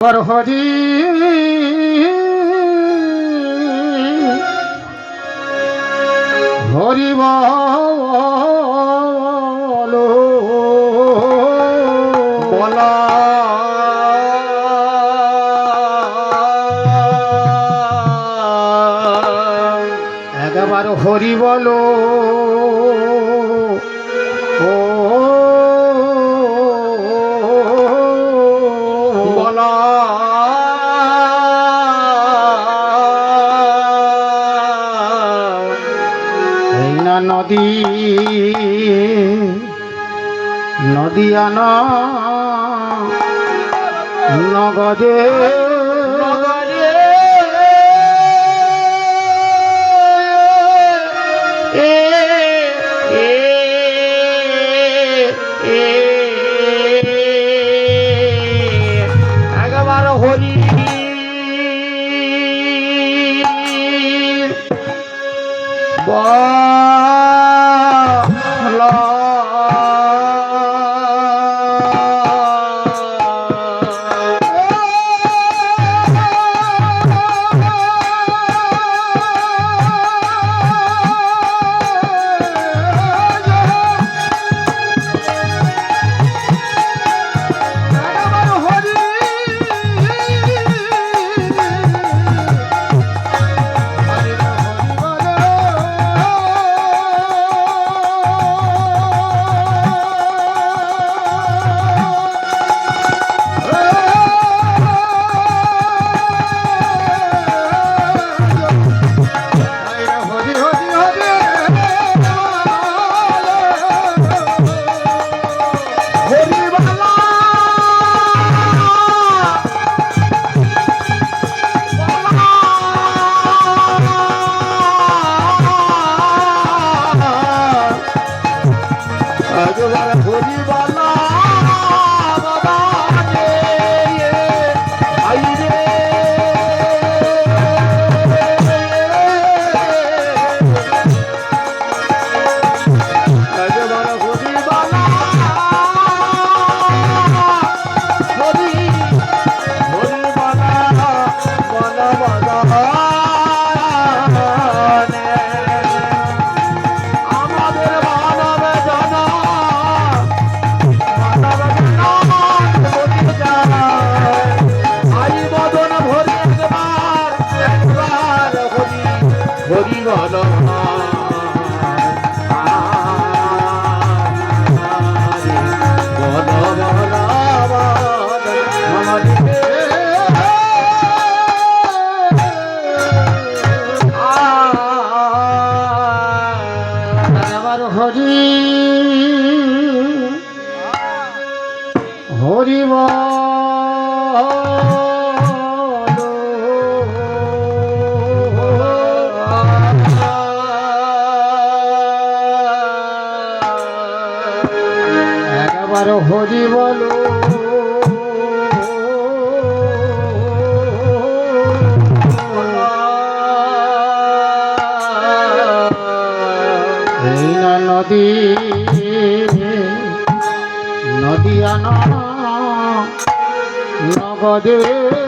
আমার হরি। হরি বল। বলা। একবার হরি বলো। যমুনা নদী নদিয়ান নগদে Wow. হরিবালা হরি হরিবা হরি বলো। নদী নদী আন নগদে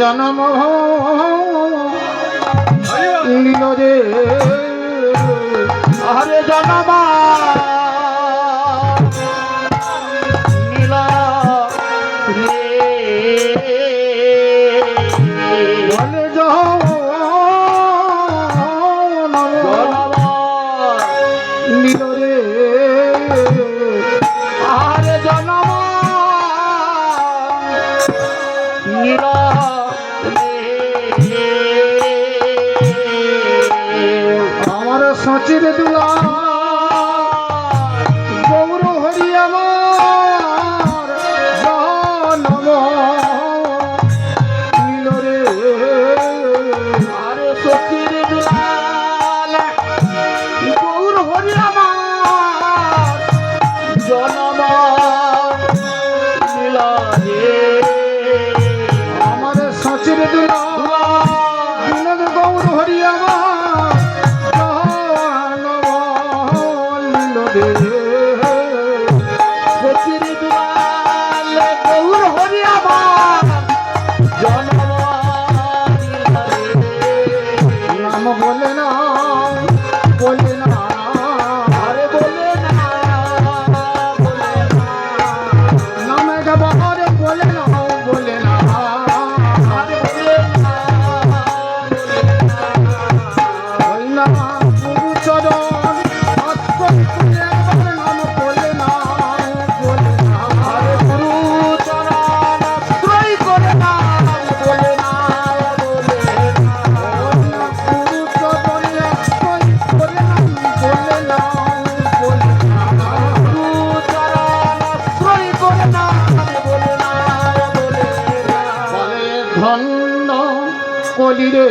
জনম লীল রে আরে জনমা। নাচির দুলা হবে ধন্য কলিরে।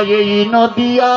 হয় এই নদিয়া।